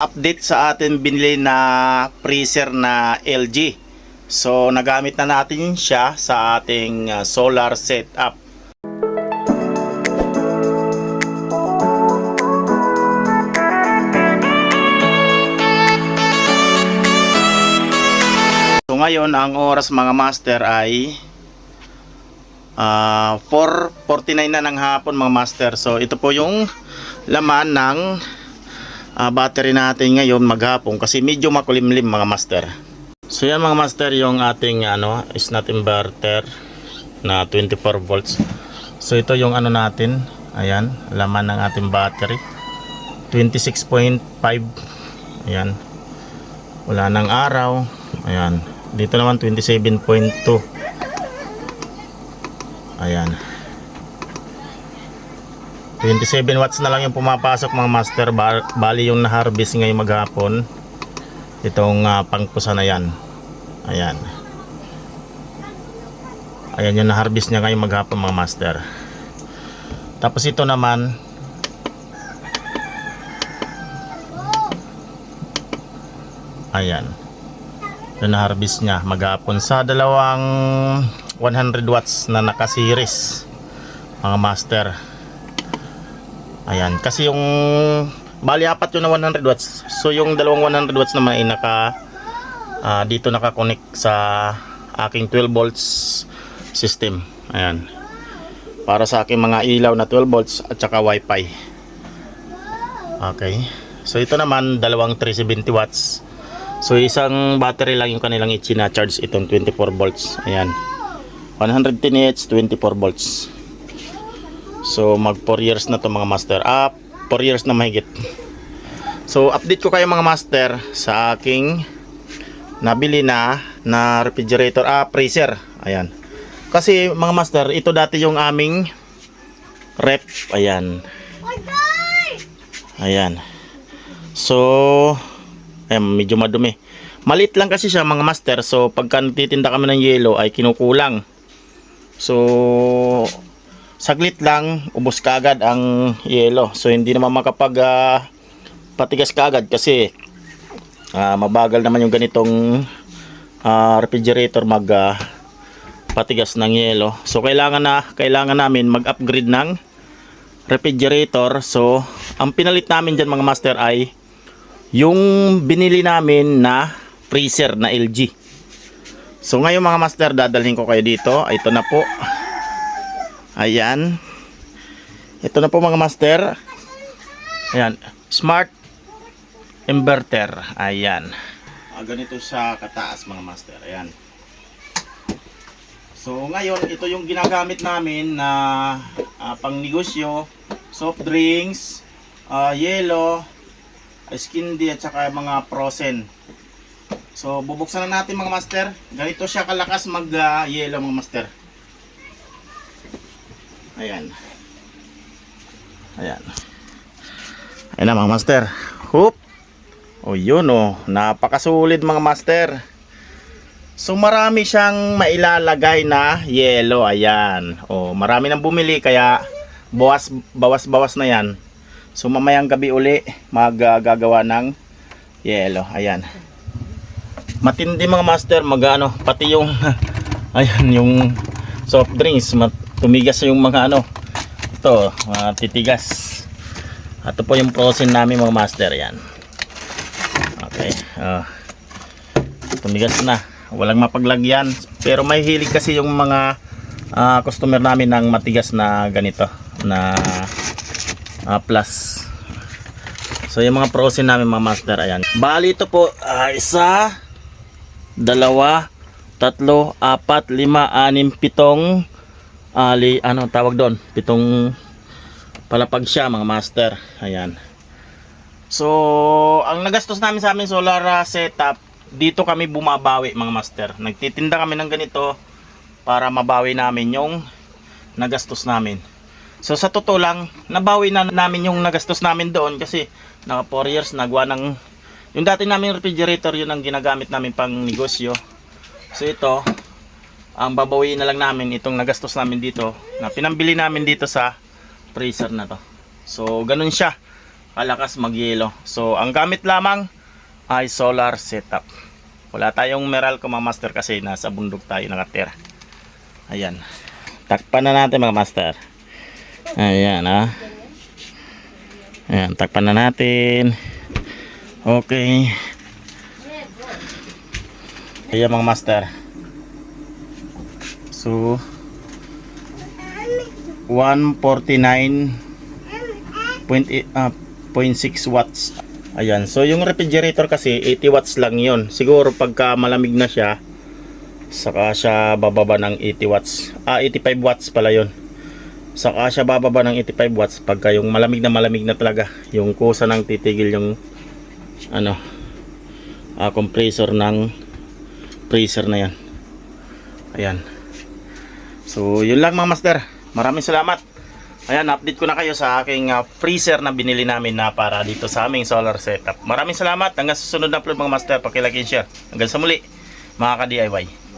update sa atin binili na freezer na LG. So nagamit na natin siya sa ating uh, solar setup. So ngayon ang oras mga master ay ah 4.49 na ng hapon mga master. So ito po yung laman ng ah, battery natin ngayon maghapon kasi medyo makulimlim mga master. So yan mga master yung ating ano is not inverter na 24 volts. So ito yung ano natin. Ayan, laman ng ating battery. 26.5. Ayan. Wala nang araw. Ayan. Dito naman 27.2. Ayan. 27 watts na lang yung pumapasok mga master. Ba- bali yung na-harvest ngayong maghapon. Itong uh, pangpusa na yan. Ayan. Ayan yung na-harvest niya ngayong maghapon mga master. Tapos ito naman ayan. Yung na-harvest niya maghapon sa dalawang 100 watts na naka-series mga master Ayan, kasi yung bali apat yun na 100 watts. So yung dalawang 100 watts naman ay naka ah, dito naka-connect sa aking 12 volts system. Ayan. Para sa aking mga ilaw na 12 volts at saka wifi. Okay. So ito naman dalawang 370 watts. So isang battery lang yung kanilang i-charge itong 24 volts. Ayan. 110 Hz, 24 volts. So mag 4 years na to mga master. Ah, 4 years na mahigit. So update ko kayo mga master sa aking nabili na na refrigerator, ah freezer. Ayan. Kasi mga master, ito dati yung aming rep. Ayan. Ayan. So, ayan, medyo madumi. Malit lang kasi siya mga master. So, pagka nagtitinda kami ng yelo ay kinukulang. So, saglit lang ubos kaagad ang yelo. So hindi naman makapag ah, patigas kaagad kasi ah, mabagal naman yung ganitong ah, refrigerator mag ah, patigas ng yelo. So kailangan na kailangan namin mag-upgrade ng refrigerator. So ang pinalit namin dyan mga master ay yung binili namin na freezer na LG so ngayon mga master dadalhin ko kayo dito. Ito na po Ayan. Ito na po mga master. Ayan. Smart inverter. Ayan. Ah, ganito sa kataas mga master. Ayan. So ngayon, ito yung ginagamit namin na ah, pang negosyo, soft drinks, ah, yelo, skin di at saka mga frozen. So bubuksan na natin mga master. Ganito siya kalakas mag ah, yelo mga master. Ayan. Ayan. Ayan na mga master. Hoop. O yun o. Napakasulit mga master. So marami siyang mailalagay na yelo. Ayan. O marami nang bumili kaya bawas bawas bawas na yan. So mamayang gabi uli magagawa ng yelo. Ayan. Matindi mga master magano pati yung ayan yung soft drinks mat, tumigas yung mga ano. Ito mga titigas. Ito po yung frozen namin mga master yan. Okay ah. Tumigas na. Walang mapaglagyan pero may hilig kasi yung mga ah, customer namin ng matigas na ganito na ah, plus. So yung mga frozen namin mga master ayan. Bali ito po ah, isa dalawa tatlo, apat, lima, anim, pitong ali, ano tawag doon? Pitong palapag siya mga master. Ayan. So, ang nagastos namin sa amin solar ah, setup, dito kami bumabawi mga master. Nagtitinda kami ng ganito para mabawi namin yung nagastos namin. So sa totoo lang, nabawi na namin yung nagastos namin doon kasi naka 4 years nagawa ng yung dati namin refrigerator yun ang ginagamit namin pang negosyo. So ito, ang babawiin na lang namin itong nagastos namin dito na pinambili namin dito sa freezer na to. So ganun siya. kalakas magyelo. So, ang gamit lamang ay solar setup. Wala tayong Meralco mga master kasi nasa bundok tayo nakatira. Ayan. Takpan na natin mga master. Ayan ah. Ayan, takpan na natin. Okay. Ayan mga master. So, 149.6 ah, 0.6 watts. Ayan. So, yung refrigerator kasi 80 watts lang yon. Siguro pagka malamig na siya, saka siya bababa ng 80 watts. Ah, 85 watts pala yon. Saka siya bababa ng 85 watts pagka yung malamig na malamig na talaga. Yung kusa nang titigil yung ano, ah, compressor ng freezer na yan. Ayan. So, yun lang mga master. Maraming salamat. Ayan, update ko na kayo sa aking ah, freezer na binili namin na para dito sa aming solar setup. Maraming salamat. Hanggang susunod na upload mga master. Pakilike and share. Hanggang sa muli, mga ka-DIY.